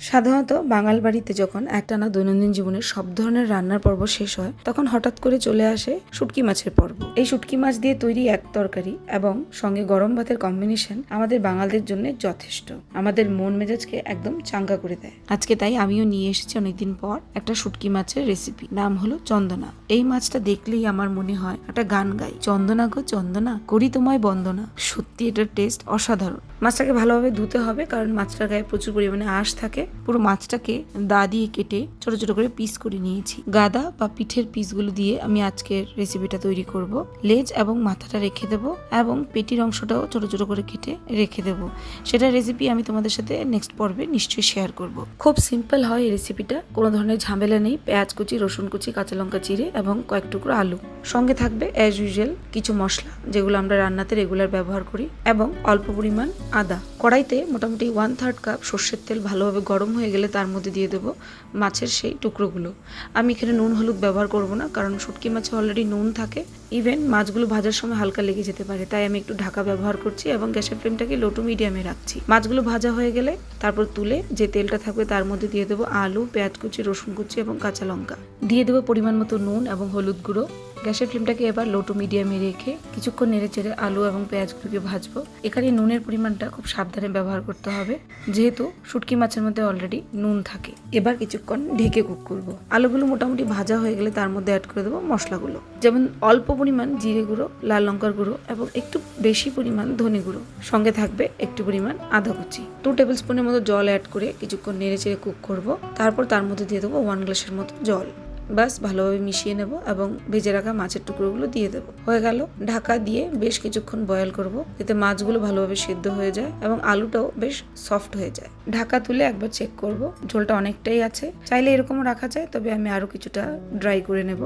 সাধারণত বাঙাল বাড়িতে যখন একটানা দৈনন্দিন জীবনের সব ধরনের রান্নার পর্ব শেষ হয়, তখন হঠাৎ করে চলে আসে শুটকি মাছের পর্ব। এই শুটকি মাছ দিয়ে তৈরি এক তরকারি এবং সঙ্গে গরম ভাতের কম্বিনেশন আমাদের বাঙালদের জন্য যথেষ্ট। আমাদের মন মেজাজকে একদম চাঙ্গা করে দেয়। আজকে তাই আমিও নিয়ে এসেছি অনেকদিন পর একটা শুটকি মাছের রেসিপি নাম হলো চন্দনা। এই মাছটা দেখলেই আমার মনে হয় একটা গান গাই। চন্দনা গো চন্দনা, করি তোমায় বন্দনা। সত্যি এটার টেস্ট অসাধারণ। মাছটাকে ভালোভাবে ধুতে হবে কারণ মাছটার গায়ে প্রচুর পরিমাণে আঁশ থাকে। পুরো মাছটাকে দা দিয়ে কেটে ছোট ছোট করে পিস করে নিয়েছি। গাদা বা পিঠের পিসগুলো দিয়ে আমি আজকের রেসিপিটা তৈরি করব। লেজ এবং মাথাটা রেখে দেব এবং পেটির অংশটাও ছোট ছোট করে কেটে রেখে দেব। সেটা রেসিপি আমি তোমাদের সাথে নেক্সট পর্বে নিশ্চয়ই শেয়ার করব। খুব সিম্পল হয় এই রেসিপিটা কোনো ধরনের ঝামেলা নেই। পেঁয়াজ কুচি, রসুন কুচি, কাঁচা লঙ্কা চিড়ে এবং কয়েক টুকরো আলু। সঙ্গে থাকবে অ্যাজ ইউজুয়াল কিছু মশলা, যেগুলো আমরা রান্নাতে রেগুলার ব্যবহার করি, এবং অল্প পরিমাণ আদা। কড়াইতে মোটামুটি ওয়ান থার্ড কাপ সর্ষের তেল ভালোভাবে গরম হয়ে গেলে তার মধ্যে দিয়ে দেবো মাছের সেই টুকরোগুলো। আমি এখানে নুন, হলুদ ব্যবহার করব না, কারণ শুটকি মাছে অলরেডি নুন থাকে। ইভেন মাছগুলো ভাজার সময় হালকা লেগে যেতে পারে, তাই আমি একটু ঢাকা ব্যবহার করছি এবং গ্যাসের ফ্লেমটাকে লো টু মিডিয়ামে রাখছি। মাছগুলো ভাজা হয়ে গেলে তারপর তুলে যে তেলটা থাকবে তার মধ্যে দিয়ে দেবো আলু, পেঁয়াজ কুচি, রসুন কুচি এবং কাঁচা লঙ্কা। দিয়ে দেবো পরিমাণ মতো নুন এবং হলুদ গুঁড়ো। গ্যাসের ফ্লেমটাকে এবার লো টু মিডিয়ামে রেখে কিছুক্ষণ নেড়ে চেড়ে আলু এবং পেঁয়াজগুলোকে ভাজবো। এখানে নুনের পরিমাণটা খুব সাবধানে ব্যবহার করতে হবে, যেহেতু শুটকি মাছের মধ্যে অলরেডি নুন থাকে। এবার কিছুক্ষণ ঢেকে কুক করব। আলুগুলো মোটামুটি ভাজা হয়ে গেলে তার মধ্যে অ্যাড করে দেবো মশলাগুলো। যেমন অল্প পরিমাণ জিরে গুঁড়ো, লাল লঙ্কার গুঁড়ো এবং একটু বেশি পরিমাণ ধনে গুঁড়ো। সঙ্গে থাকবে একটু পরিমাণ আদা কুচি। টু টেবিল স্পুনের মতো জল অ্যাড করে কিছুক্ষণ নেড়ে চেড়ে কুক করব। তারপর তার মধ্যে দিয়ে দেবো ওয়ান গ্লাসের মতো জল। বাস ভালোভাবে মিশিয়ে নেব এবং ভেজে রাখা মাছের টুকরোগুলো দিয়ে দেব। হয়ে গেল, ঢাকা দিয়ে বেশ কিছুক্ষণ বয়েল করব, যাতে মাছগুলো ভালোভাবে সেদ্ধ হয়ে যায় এবং আলুটাও বেশ সফট হয়ে যায়। ঢাকা তুলে একবার চেক করব, ঝোলটা অনেকটাই আছে। চাইলে এরকমও রাখা যায়, তবে আমি আরও কিছুটা ড্রাই করে নেব।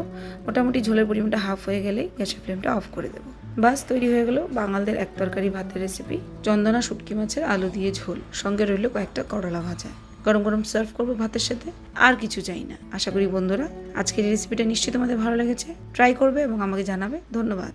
মোটামুটি ঝোলের পরিমাণটা হাফ হয়ে গেলেই গ্যাসের ফ্লেমটা অফ করে দেবো। বাস তৈরি হয়ে গেল বাঙালদের এক তরকারি ভাতের রেসিপি চন্দনা শুটকি মাছের আলু দিয়ে ঝোল। সঙ্গে রইল কয়েকটা করলা ভাজা। গরম গরম সার্ভ করব ভাতের সাথে। আর কিছু চাই না। আশা করি বন্ধুরা, আজকের রেসিপিটা নিশ্চয়ই তোমাদের ভালো লেগেছে। ট্রাই করবে এবং আমাকে জানাবে। ধন্যবাদ।